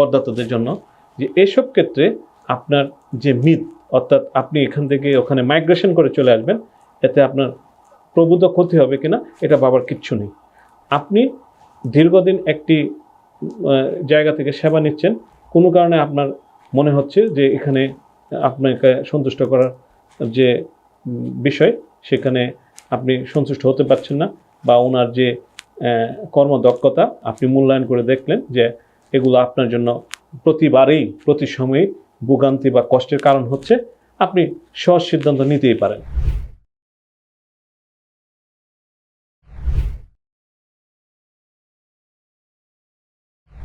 করদাতাদের জন্য যে এসব ক্ষেত্রে আপনার যে মিথ অর্থাৎ আপনি এখান থেকে ওখানে মাইগ্রেশন করে চলে আসবেন, এতে আপনার প্রভূত ক্ষতি হবে কিনা, এটা ভাবার কিচ্ছু নেই। আপনি দীর্ঘদিন একটি জায়গা থেকে সেবা নিচ্ছেন, কোনো কারণে আপনার মনে হচ্ছে যে এখানে আপনাকে সন্তুষ্ট করার যে বিষয়, সেখানে আপনি সন্তুষ্ট হতে পারছেন না বা ওনার যে কর্মদক্ষতা, আপনি মূল্যায়ন করে দেখলেন যে এগুলো আপনার জন্য প্রতিবারেই প্রতি সময়ে ভোগান্তি বা কষ্টের কারণ হচ্ছে আপনি সহজ সিদ্ধান্ত নিতেই পারেন।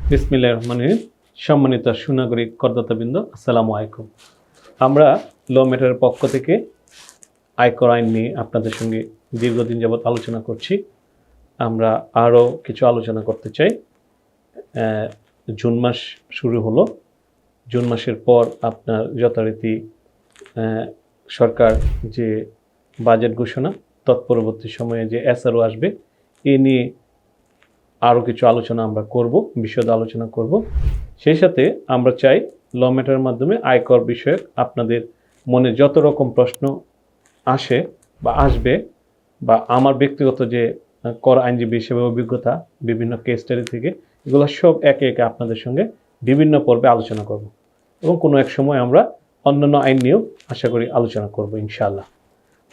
বিসমিল্লাহ রহমান সম্মানিত সুনাগরিক করদাতাবৃন্দ, আসসালামু আলাইকুম। আমরা ল মেটারের পক্ষ থেকে আয়কর আইন নিয়ে আপনাদের সঙ্গে দীর্ঘদিন যাবৎ আলোচনা করছি। আমরা আরও কিছু আলোচনা করতে চাই। জুন মাস শুরু হলো। জুন মাসের পর আপনার যথারীতি সরকার যে বাজেট ঘোষণা, তৎপরবর্তী সময়ে যে এসআরও আসবে, এ নিয়ে আরও কিছু আলোচনা আমরা করব, বিশদ আলোচনা করব। সেই সাথে আমরা চাই ল ম্যাটারের মাধ্যমে আয়কর বিষয়ক আপনাদের মনে যত রকম প্রশ্ন আসে বা আসবে বা আমার ব্যক্তিগত যে কর আইনজীবী হিসেবে অভিজ্ঞতা বিভিন্ন কেস স্টাডি থেকে এগুলো সব একে একে আপনাদের সঙ্গে বিভিন্ন পর্বে আলোচনা করব। এবং কোনো এক সময় আমরা অন্যান্য আইন নিয়েও আশা করি আলোচনা করব ইনশাআল্লাহ।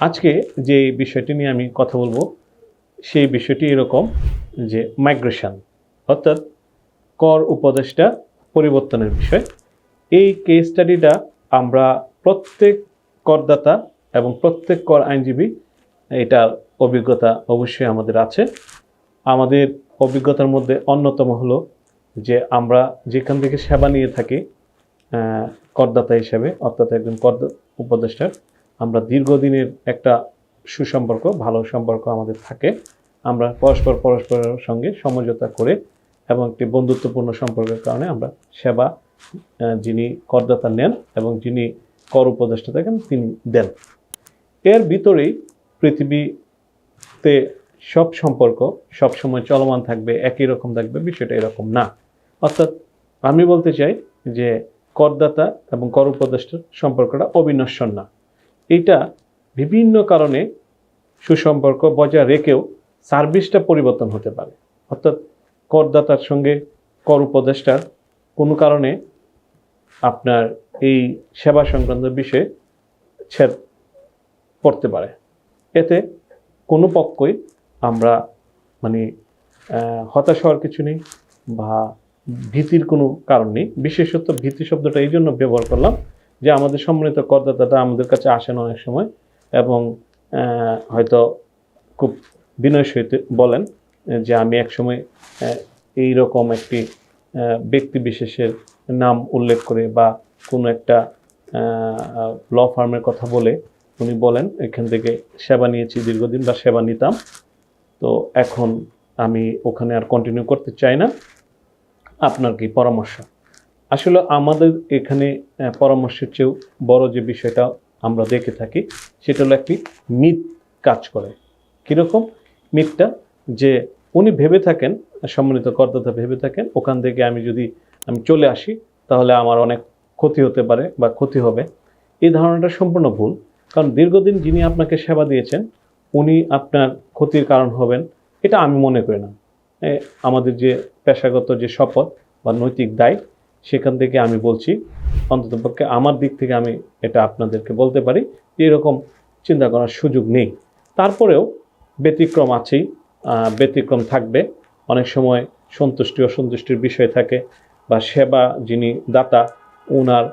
আজকে যে বিষয়টি নিয়ে আমি কথা বলব, সেই বিষয়টি এরকম যে মাইগ্রেশন, অর্থাৎ কর উপদেষ্টা পরিবর্তনের বিষয়। এই কেস স্টাডিটা আমরা প্রত্যেক করদাতা এবং প্রত্যেক কর আইনজীবী এটার অভিজ্ঞতা অবশ্যই আমাদের আছে। আমাদের অভিজ্ঞতার মধ্যে অন্যতম হলো যে আমরা যেখান থেকে সেবা নিয়ে থাকি করদাতা হিসেবে, অর্থাৎ একজন কর উপদেষ্টার, আমরা দীর্ঘদিনের একটা সুসম্পর্ক, ভালো সম্পর্ক আমাদের থাকে। আমরা পরস্পর পরস্পরের সঙ্গে সমঝোতা করে এবং একটি বন্ধুত্বপূর্ণ সম্পর্কের কারণে আমরা সেবা যিনি করদাতা নেন এবং যিনি কর উপদেষ্টা থাকেন, তিনি দেন। এর ভিতরেই পৃথিবীতে সব সম্পর্ক সবসময় চলমান থাকবে, একই রকম থাকবে, বিষয়টা এরকম না। অর্থাৎ আমি বলতে চাই যে করদাতা এবং কর উপদেষ্টার সম্পর্কটা অবিনশ্বর না। এটা বিভিন্ন কারণে সুসম্পর্ক বজায় রেখেও সার্ভিসটা পরিবর্তন হতে পারে। অর্থাৎ করদাতার সঙ্গে কর উপদেষ্টার কোনো কারণে আপনার এই সেবা সংক্রান্ত বিষয়ে ছেদ পড়তে পারে। এতে কোনো পক্ষই আমরা মানে হতাশ হওয়ার কিছু নেই বা ভীতির কোনো কারণ নেই। বিশেষত ভীতি শব্দটা এই জন্য ব্যবহার করলাম যে আমাদের সম্মানিত করদাতাটা আমাদের কাছে আসেন অনেক সময় এবং হয়তো খুব বিনয় সহিত বলেন যে আমি একসময় এই রকম একটি ব্যক্তি বিশেষের নাম উল্লেখ করে বা কোনো একটা ল ফার্মের কথা বলে উনি বলেন, এখান থেকে সেবা নিয়েছি দীর্ঘদিন বা সেবা নিতাম। তো এখন আমি ওখানে আর কন্টিনিউ করতে চাই না। আপনার কি পরামর্শ? আসলে আমাদের এখানে পরামর্শের চেয়েও বড় যে বিষয়টা আমরা দেখে থাকি, সেটা হলো একটি মিথ কাজ করে। কীরকম? মিথটা যে উনি ভেবে থাকেন, সম্মানিত করদাতা ভেবে থাকেন, ওখান থেকে আমি যদি আমি চলে আসি, তাহলে আমার অনেক ক্ষতি হতে পারে বা ক্ষতি হবে। এই ধারণাটা সম্পূর্ণ ভুল, কারণ দীর্ঘদিন যিনি আপনাকে সেবা দিয়েছেন উনি আপনার ক্ষতির কারণ হবেন, এটা আমি মনে করি না। আমাদের যে পেশাগত যে শপথ বা নৈতিক দায়, সেখান থেকে আমি বলছি অন্ততপক্ষে আমার দিক থেকে আমি এটা আপনাদেরকে বলতে পারি, এরকম চিন্তা করার সুযোগ নেই। তারপরেও ব্যতিক্রম আছেই ব্যতিক্রম থাকবে। অনেক সময় সন্তুষ্টি, অসন্তুষ্টির বিষয় থাকে, বা সেবা যিনি দাতা ওনার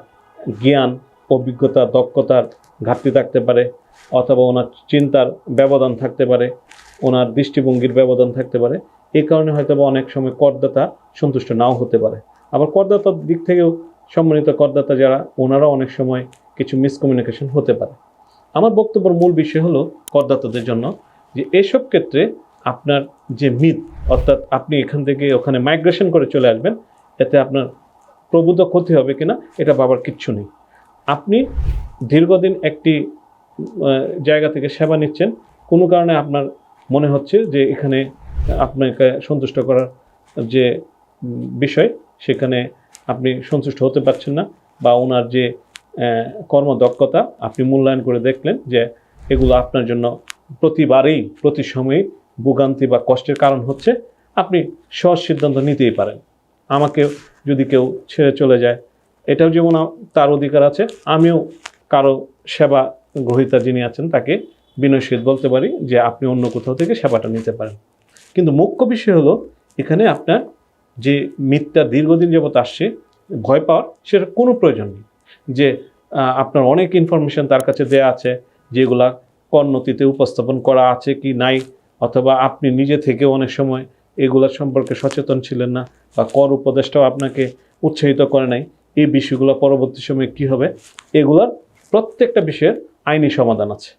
জ্ঞান অভিজ্ঞতা, দক্ষতার ঘাটতি থাকতে পারে অথবা ওনার চিন্তার ব্যবধান থাকতে পারে, ওনার দৃষ্টিভঙ্গির ব্যবধান থাকতে পারে। এই কারণে হয়তো অনেক সময় করদাতা সন্তুষ্ট নাও হতে পারে। আবার করদাতার দিক থেকেও সম্মানিত করদাতা যারা, ওনারাও অনেক সময় কিছু মিসকমিউনিকেশন হতে পারে। আমার বক্তব্যের মূল বিষয় হলো করদাতাদের জন্য যে এসব ক্ষেত্রে আপনার যে মিথ, অর্থাৎ আপনি এখান থেকে ওখানে মাইগ্রেশন করে চলে আসবেন, এতে আপনার প্রভূত ক্ষতি হবে কিনা, এটা বাবার কিচ্ছু নেই। আপনি দীর্ঘদিন একটি জায়গা থেকে সেবা নিচ্ছেন, কোনো কারণে আপনার মনে হচ্ছে যে এখানে আপনাকে সন্তুষ্ট করার যে বিষয়, সেখানে আপনি সন্তুষ্ট হতে পারছেন না বা ওনার যে কর্মদক্ষতা আপনি মূল্যায়ন করে দেখলেন যে এগুলো আপনার জন্য প্রতিবারেই প্রতি সময়ে ভোগান্তি বা কষ্টের কারণ হচ্ছে, আপনি সহজ সিদ্ধান্ত নিতেই পারেন। আমাকে যদি কেউ ছেড়ে চলে যায় এটাও যেমন তার অধিকার আছে, আমিও কারও সেবা গ্রহীতা যিনি আছেন তাকে বিনয়শীল বলতে পারি যে আপনি অন্য কোথাও থেকে সেবাটা নিতে পারেন। কিন্তু মুখ্য বিষয় হলো, এখানে আপনার যে মিথ্যা দীর্ঘদিন যাবত আসছে, ভয় পাওয়ার, সেটা কোনো প্রয়োজন নেই। যে আপনার অনেক ইনফরমেশন তার কাছে দেয়া আছে, যেগুলা কর্ণতিতে উপস্থাপন করা আছে কি নাই, অথবা আপনি নিজে থেকে অনেক সময় এগুলোর সম্পর্কে সচেতন ছিলেন না, বা কর উপদেষ্টাও আপনাকে উৎসাহিত করে নাই। এই বিষয়গুলো পরবর্তী সময়ে কি হবে? এগুলার প্রত্যেকটা বিষয়ের আইনি সমাধান আছে।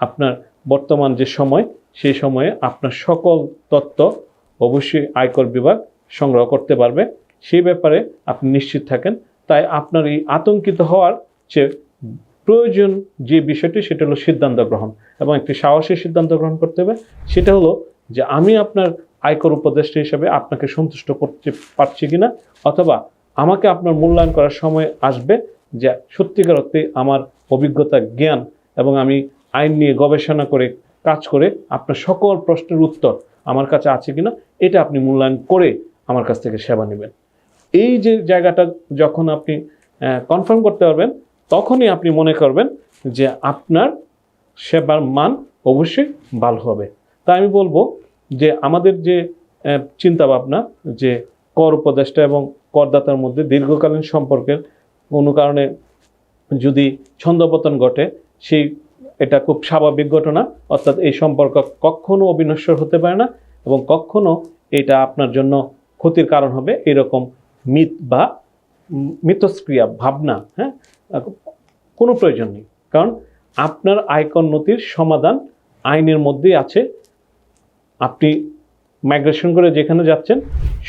আপনার বর্তমান যে সময়, সেই সময়ে আপনার সকল তথ্য অবশ্যই আয়কর বিভাগ সংগ্রহ করতে পারবে। সেই ব্যাপারে আপনি নিশ্চিত থাকেন। তাই আপনার এই আতঙ্কিত হওয়ার চেয়ে প্রয়োজন যে বিষয়টি, সেটা হলো সিদ্ধান্ত গ্রহণ এবং একটি সাহসী সিদ্ধান্ত গ্রহণ করতে হবে। সেটা হলো যে আমি আপনার আয়কর উপদেষ্টা হিসাবে আপনাকে সন্তুষ্ট করতে পারছি কিনা, অথবা আমাকে আপনার মূল্যায়ন করার সময় আসবে যে সত্যিকার অর্থে আমার অভিজ্ঞতা, জ্ঞান এবং আমি আইন নিয়ে গবেষণা করে, কাজ করে আপনার সকল প্রশ্নের উত্তর আমার কাছে আছে কিনা, এটা আপনি মূল্যায়ন করে আমার কাছ থেকে সেবা নেবেন। এই যে জায়গাটা যখন আপনি কনফার্ম করতে পারবেন, তখনই আপনি মনে করবেন যে আপনার সেবার মান অবশ্যই ভালো হবে। তাই আমি বলব যে আমাদের যে চিন্তা ভাবনা যে কর উপদেষ্টা এবং করদাতার মধ্যে দীর্ঘকালীন সম্পর্কের কোনো কারণে যদি ছন্দপতন ঘটে, সেই এটা খুব স্বাভাবিক ঘটনা। অর্থাৎ এই সম্পর্ক কখনো অবিনশ্বর হতে পারে না এবং কখনো এটা আপনার জন্য ক্ষতির কারণ হবে এরকম মিথ বা মিথস্ক্রিয়া, ভাবনা হ্যাঁ? কোনো প্রয়োজন নেই। কারণ আপনার আয়কর নথির সমাধান আইনের মধ্যেই আছে। আপনি মাইগ্রেশন করে যেখানে যাচ্ছেন,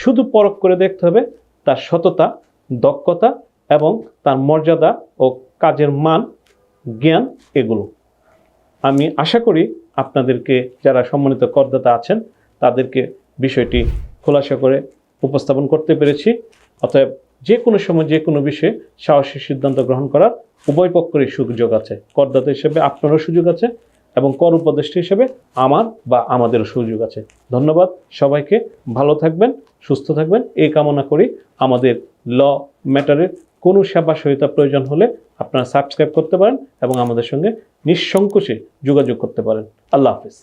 শুধু পরখ করে দেখতে হবে তার সততা, দক্ষতা এবং তার মর্যাদা ও কাজের মান, জ্ঞান এগুলো। আমি আশা করি আপনাদেরকে যারা সম্মানিত করদাতা আছেন, তাদেরকে বিষয়টি খোলাসা করে উপস্থাপন করতে পেরেছি। অতএব যে কোনো সময় যে কোনো বিষয়ে সাহসী সিদ্ধান্ত গ্রহণ করার উভয় পক্ষেরই সুযোগ আছে। করদাতা হিসেবে আপনারও সুযোগ আছে। এবং কর উপদেষ্টা হিসেবে আমার বা আমাদের সুযোগ আছে। ধন্যবাদ সবাইকে। ভালো থাকবেন, সুস্থ থাকবেন। এই কামনা করি আমাদের ল ম্যাটারের কোনো সেবা সহায়তা প্রয়োজন হলে আপনারা সাবস্ক্রাইব করতে পারেন এবং আমাদের সঙ্গে নিঃসংকোচে যোগাযোগ করতে পারেন। আল্লাহ হাফিজ।